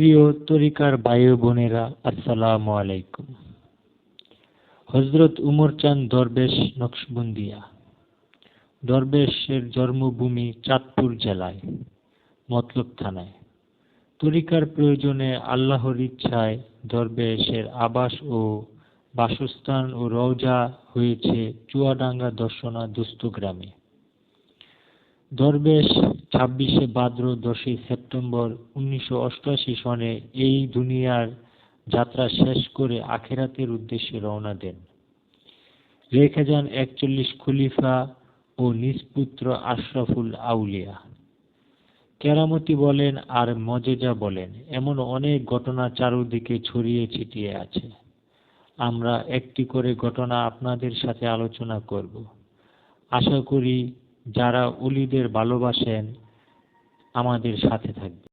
প্রিয় তরিকার ভাই বোনেরা, আসসালামু আলাইকুম। হজরত উমর চাঁদ দরবেশ নকশবন্দিয়া। দরবেশের জন্মভূমি চাঁদপুর জেলায়, মতলব থানায়। তরিকার প্রয়োজনে আল্লাহর ইচ্ছায় দরবেশের আবাস ও বাসস্থান ও রওজা হয়েছে চুয়াডাঙ্গা দর্শনা দুস্থ গ্রামে। দরবেশ ছাব্বিশে ভাদ্র, দশই সেপ্টেম্বর উনিশশো অষ্টআশি সনে এই দুনিয়ার যাত্রা শেষ করে আখেরাতের উদ্দেশ্যে রওনা দেন। রেখে যান একচল্লিশ খলিফা ও নিজ পুত্র আশরাফুল আউলিয়া। কেরামতি বলেন আর মজেজা বলেন, এমন অনেক ঘটনা চারদিকে ছড়িয়ে ছিটিয়ে আছে। আমরা একটি করে ঘটনা আপনাদের সাথে আলোচনা করব। আশা করি যারা অলিদের ভালোবাসেন আমাদের সাথে থাকবে।